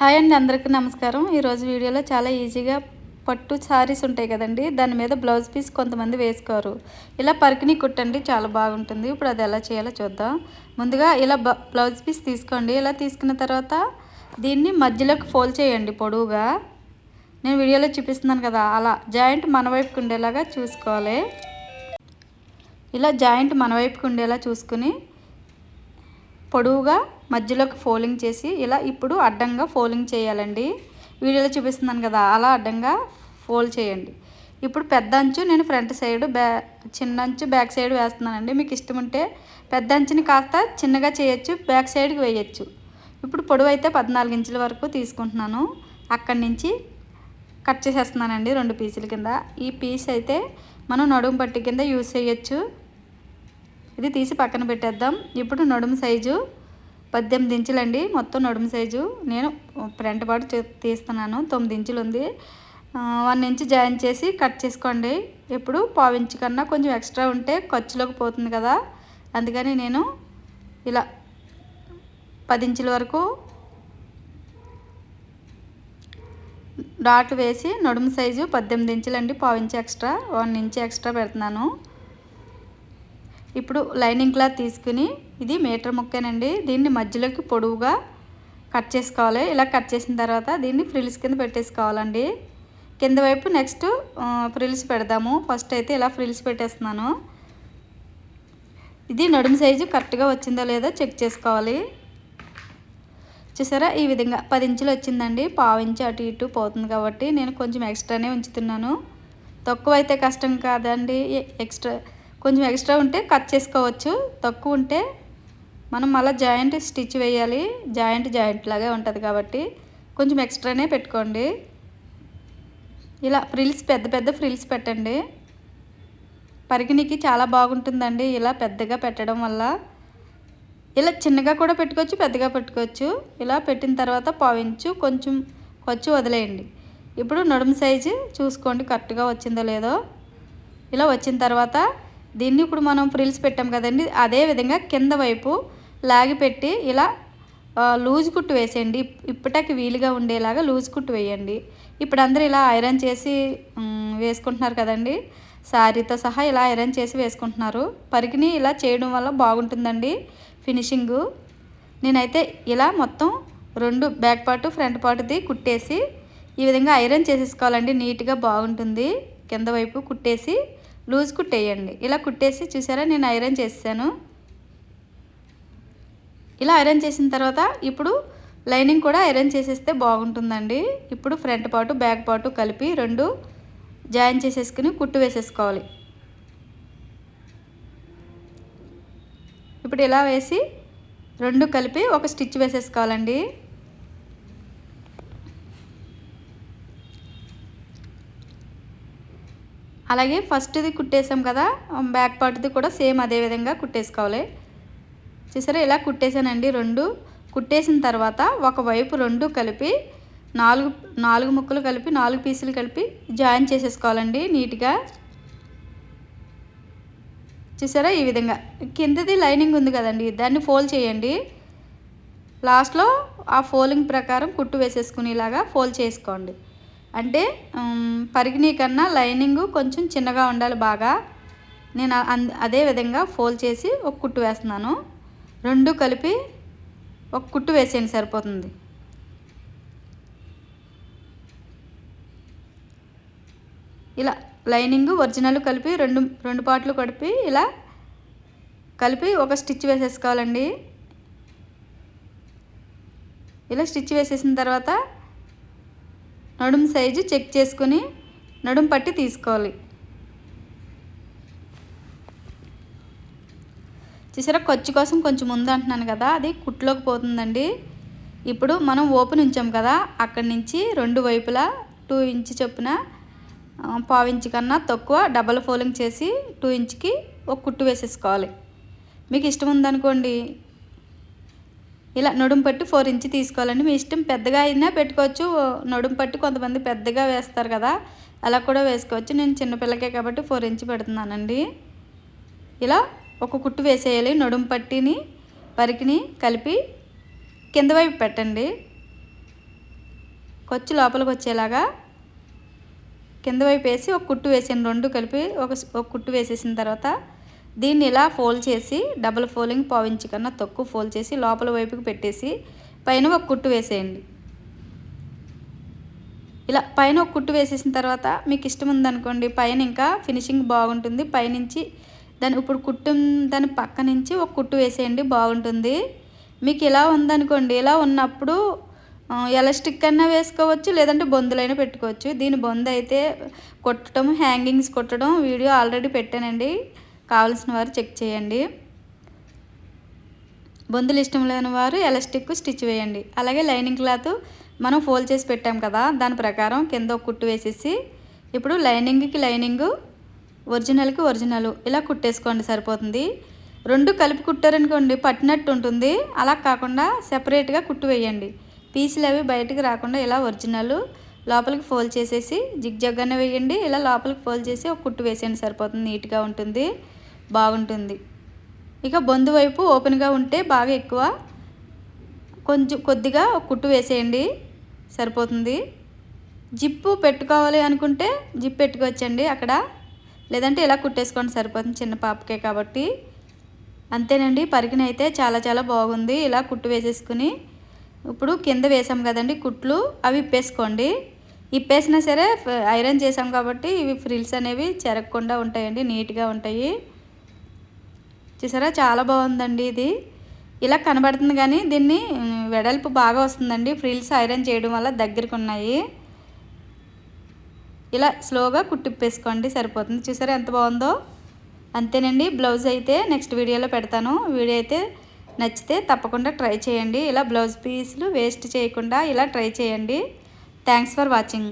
Hi అండి అందరికీ నమస్కారం. ఈరోజు వీడియోలో చాలా ఈజీగా పట్టు శారీస్ ఉంటాయి కదండి దాని మీద బ్లౌజ్ పీస్ కొంతమంది వేసుకోరు. ఇలా పరికిని కుట్టండి చాలా బాగుంటుంది. ఇప్పుడు అది ఎలా చేయాలో చూద్దాం. ముందుగా ఇలా బ్లౌజ్ పీస్ తీసుకోండి. ఇలా తీసుకున్న తర్వాత దీన్ని మధ్యలోకి ఫోల్డ్ చేయండి పొడవుగా. నేను వీడియోలో చూపిస్తున్నాను కదా అలా జాయింట్ మన వైపుకి ఉండేలాగా చూసుకోవాలి. ఇలా జాయింట్ మన వైపుకి ఉండేలా చూసుకుని పొడవుగా మధ్యలోకి ఫోలింగ్ చేసి ఇలా ఇప్పుడు అడ్డంగా ఫోలింగ్ చేయాలండి. వీడియోలో చూపిస్తున్నాను కదా అలా అడ్డంగా ఫోల్డ్ చేయండి. ఇప్పుడు పెద్ద అంచు నేను ఫ్రంట్ సైడ్ బ్యా చిన్న అంచు బ్యాక్ సైడ్ వేస్తున్నానండి. మీకు ఇష్టం ఉంటే పెద్ద అంచుని కాస్త చిన్నగా చేయొచ్చు బ్యాక్ సైడ్కి వేయచ్చు. ఇప్పుడు పొడవు అయితే పద్నాలుగు ఇంచుల వరకు తీసుకుంటున్నాను. అక్కడి నుంచి కట్ చేసేస్తున్నానండి రెండు పీసుల కింద. ఈ పీస్ అయితే మనం నడుము పట్టి కింద యూస్ చేయొచ్చు. ఇది తీసి పక్కన పెట్టేద్దాం. ఇప్పుడు నడుము సైజు పద్దెనిమిది ఇంచులండి మొత్తం నడుము సైజు. నేను ఫ్రంట్ పాటు తీస్తున్నాను తొమ్మిది ఇంచులు ఉంది వన్ ఇంచ్ జాయిన్ చేసి కట్ చేసుకోండి. ఇప్పుడు పావించు కన్నా కొంచెం ఎక్స్ట్రా ఉంటే ఖర్చులోకి పోతుంది కదా. అందుకని నేను ఇలా పది ఇంచుల వరకు డాట్లు వేసి నడుము సైజు పద్దెనిమిది ఇంచులండి పావించి ఎక్స్ట్రా వన్ ఇంచ్ ఎక్స్ట్రా పెడుతున్నాను. ఇప్పుడు లైనింగ్ క్లాత్ తీసుకుని ఇది మీటర్ ముక్కేనండి. దీన్ని మధ్యలోకి పొడవుగా కట్ చేసుకోవాలి. ఇలా కట్ చేసిన తర్వాత దీన్ని ఫ్రిల్స్ కింద పెట్టేసుకోవాలండి. కింద వైపు నెక్స్ట్ ఫ్రిల్స్ పెడదాము. ఫస్ట్ అయితే ఇలా ఫ్రిల్స్ పెట్టేస్తున్నాను. ఇది నడుము సైజు కరెక్ట్గా వచ్చిందో లేదో చెక్ చేసుకోవాలి. చూసారా? ఈ విధంగా పది ఇంచులు వచ్చిందండి. పావు ఇంచు అటు ఇటు పోతుంది కాబట్టి నేను కొంచెం ఎక్స్ట్రానే ఉంచుతున్నాను. తక్కువ అయితే కష్టం కాదండి. ఎక్స్ట్రా కొంచెం ఎక్స్ట్రా ఉంటే కట్ చేసుకోవచ్చు. తక్కువ ఉంటే మనం మళ్ళీ జాయింట్ స్టిచ్ వేయాలి. జాయింట్ జాయింట్ లాగే ఉంటుంది కాబట్టి కొంచెం ఎక్స్ట్రానే పెట్టుకోండి. ఇలా ఫ్రిల్స్ పెద్ద పెద్ద ఫ్రిల్స్ పెట్టండి. పరిగినికి చాలా బాగుంటుందండి ఇలా పెద్దగా పెట్టడం వల్ల. ఇలా చిన్నగా కూడా పెట్టుకోవచ్చు పెద్దగా పెట్టుకోవచ్చు. ఇలా పెట్టిన తర్వాత పావించు కొంచెం ఖర్చు వదిలేయండి. ఇప్పుడు నడుము సైజు చూసుకోండి కరెక్ట్గా వచ్చిందో లేదో. ఇలా వచ్చిన తర్వాత దీన్ని ఇప్పుడు మనం ఫ్రిల్స్ పెట్టాం కదండి. అదే విధంగా కింద వైపు లాగి పెట్టి ఇలా లూజ్ కుట్టు వేసేయండి. ఇప్పటికి వీలుగా ఉండేలాగా లూజ్ కుట్టు వేయండి. ఇప్పుడు అందరూ ఇలా ఐరన్ చేసి వేసుకుంటున్నారు కదండి. శారీతో సహా ఇలా ఐరన్ చేసి వేసుకుంటున్నారు. పరికిని ఇలా చేయడం వల్ల బాగుంటుందండి ఫినిషింగు. నేనైతే ఇలా మొత్తం రెండు బ్యాక్ పార్ట్ ఫ్రంట్ పార్ట్ది కుట్టేసి ఈ విధంగా ఐరన్ చేసేసుకోవాలండి. నీట్గా బాగుంటుంది. కింద వైపు కుట్టేసి లూజ్ కుట్టేయండి. ఇలా కుట్టేసి చూసారా నేను ఐరన్ చేసాను ఇలా ఐరన్ చేసిన తర్వాత ఇప్పుడు లైనింగ్ కూడా ఐరన్ చేసేస్తే బాగుంటుందండి. ఇప్పుడు ఫ్రంట్ పాటు బ్యాక్ పాటు కలిపి రెండు జాయిన్ చేసేసుకుని కుట్టు వేసేసుకోవాలి. ఇప్పుడు ఇలా వేసి రెండు కలిపి ఒక స్టిచ్ వేసేసుకోవాలండి. అలాగే ఫస్ట్ది కుట్టేసాం కదా బ్యాక్ పార్ట్ది కూడా సేమ్ అదే విధంగా కుట్టేసుకోవాలి. చూసారా ఇలా కుట్టేసానండి రెండు. కుట్టేసిన తర్వాత ఒకవైపు రెండు కలిపి నాలుగు నాలుగు ముక్కలు కలిపి నాలుగు పీసులు కలిపి జాయిన్ చేసేసుకోవాలండి నీట్గా. చూసారా ఈ విధంగా. కిందది లైనింగ్ ఉంది కదండి దాన్ని ఫోల్డ్ చేయండి. లాస్ట్లో ఆ ఫోల్డింగ్ ప్రకారం కుట్టు వేసేసుకునేలాగా ఫోల్డ్ చేసుకోండి. అంటే పరిగిణీ కన్నా లైనింగ్ కొంచెం చిన్నగా ఉండాలి బాగా. నేను అదే విధంగా ఫోల్డ్ చేసి ఒక కుట్టు వేస్తున్నాను. రెండు కలిపి ఒక కుట్టు వేసేయండి సరిపోతుంది. ఇలా లైనింగ్ ఒరిజినల్ కలిపి రెండు రెండు పాటలు కలిపి ఇలా కలిపి ఒక స్టిచ్ వేసేసుకోవాలండి. ఇలా స్టిచ్ వేసేసిన తర్వాత నడుము సైజు చెక్ చేసుకుని నడుం పట్టి తీసుకోవాలి. చూసారా ఖర్చు కోసం కొంచెం ముందు అంటున్నాను కదా అది కుట్లోకి పోతుందండి. ఇప్పుడు మనం ఓపెన్ ఉంచాం కదా అక్కడి నుంచి రెండు వైపులా టూ ఇంచ్ చొప్పున పావించి కన్నా తక్కువ డబల్ ఫోలింగ్ చేసి టూ ఇంచ్కి ఒక కుట్టు వేసేసుకోవాలి. మీకు ఇష్టం ఉందనుకోండి ఇలా నడుము పట్టు ఫోర్ ఇంచ్ తీసుకోవాలండి. మీ ఇష్టం పెద్దగా అయినా పెట్టుకోవచ్చు. నడుము పట్టి కొంతమంది పెద్దగా వేస్తారు కదా అలా కూడా వేసుకోవచ్చు. నేను చిన్నపిల్లకే కాబట్టి ఫోర్ ఇంచ్ పెడుతున్నానండి. ఇలా ఒక కుట్టు వేసేయాలి నడుము పట్టిని పరికిని కలిపి కింద వైపు పెట్టండి. కొచ్చి లోపలికి వచ్చేలాగా కింద వైపు వేసి ఒక కుట్టు వేసాను రెండు కలిపి ఒక ఒక కుట్టు వేసేసిన తర్వాత దీన్ని ఇలా ఫోల్డ్ చేసి డబుల్ ఫోలింగ్ పావించి కన్నా తక్కువ ఫోల్డ్ చేసి లోపల వైపుకి పెట్టేసి పైన ఒక కుట్టు వేసేయండి. ఇలా పైన ఒక కుట్టు వేసేసిన తర్వాత మీకు ఇష్టం ఉందనుకోండి పైన ఇంకా ఫినిషింగ్ బాగుంటుంది. పైనుంచి దాని ఇప్పుడు కుట్టు దాని పక్క నుంచి ఒక కుట్టు వేసేయండి బాగుంటుంది. మీకు ఇలా ఉందనుకోండి ఇలా ఉన్నప్పుడు ఎలాస్టిక్ అన్నా వేసుకోవచ్చు లేదంటే బొందులైనా పెట్టుకోవచ్చు. దీని బొందు అయితే కొట్టడం హ్యాంగింగ్స్ కొట్టడం వీడియో ఆల్రెడీ పెట్టానండి. కావలసిన వారు చెక్ చేయండి. బొందులు ఇష్టం లేని వారు ఎలాస్టిక్ స్టిచ్ వేయండి. అలాగే లైనింగ్ క్లాత్ మనం ఫోల్డ్ చేసి పెట్టాం కదా దాని ప్రకారం కింద ఒక కుట్టు వేసేసి ఇప్పుడు లైనింగ్కి లైనింగ్ ఒరిజినల్కి ఒరిజినల్ ఇలా కుట్టేసుకోండి సరిపోతుంది. రెండు కలిపి కుట్టారనుకోండి పట్టినట్టు ఉంటుంది. అలా కాకుండా సెపరేట్గా కుట్టు వేయండి. పీసులు అవి బయటకు రాకుండా ఇలా ఒరిజినల్ లోపలికి ఫోల్డ్ చేసేసి జిగ్ జగ్గానే వేయండి. ఇలా లోపలికి ఫోల్డ్ చేసి ఒక కుట్టు వేసేయండి సరిపోతుంది నీట్గా ఉంటుంది. బాగుంటుంది. ఇక బొందు వైపు ఓపెన్గా ఉంటే బాగా ఎక్కువ. కొంచెం కొద్దిగా కుట్టు వేసేయండి. సరిపోతుంది. జిప్పు పెట్టుకోవాలి అనుకుంటే జిప్ పెట్టుకోవచ్చండి అక్కడ. లేదంటే ఇలా కుట్టేసుకోండి సరిపోతుంది చిన్న పాపకే కాబట్టి. అంతేనండి పరికిన అయితే చాలా చాలా బాగుంది. ఇలా కుట్టు వేసేసుకుని. ఇప్పుడు కింద వేసాం కదండి కుట్లు అవి ఇప్పేసుకోండి ఇప్పేసినా సరే ఐరన్ చేసాం కాబట్టి ఇవి ఫ్రిల్స్ అనేవి చెరగకుండా ఉంటాయండి నీట్గా ఉంటాయి. చూసారా? చాలా బాగుందండి ఇది. ఇలా కనబడుతుంది కానీ దీన్ని వెడల్పు బాగా వస్తుందండి. ఫ్రిల్స్ ఐరన్ చేయడం వల్ల దగ్గరకు ఉన్నాయి ఇలా స్లోగా కుట్టిప్పేసుకోండి సరిపోతుంది. చూసారా ఎంత బాగుందో? అంతేనండి. బ్లౌజ్ అయితే నెక్స్ట్ వీడియోలో పెడతాను. వీడియో అయితే నచ్చితే తప్పకుండా ట్రై చేయండి. ఇలా బ్లౌజ్ పీస్లు వేస్ట్ చేయకుండా ఇలా ట్రై చేయండి. Thanks for watching.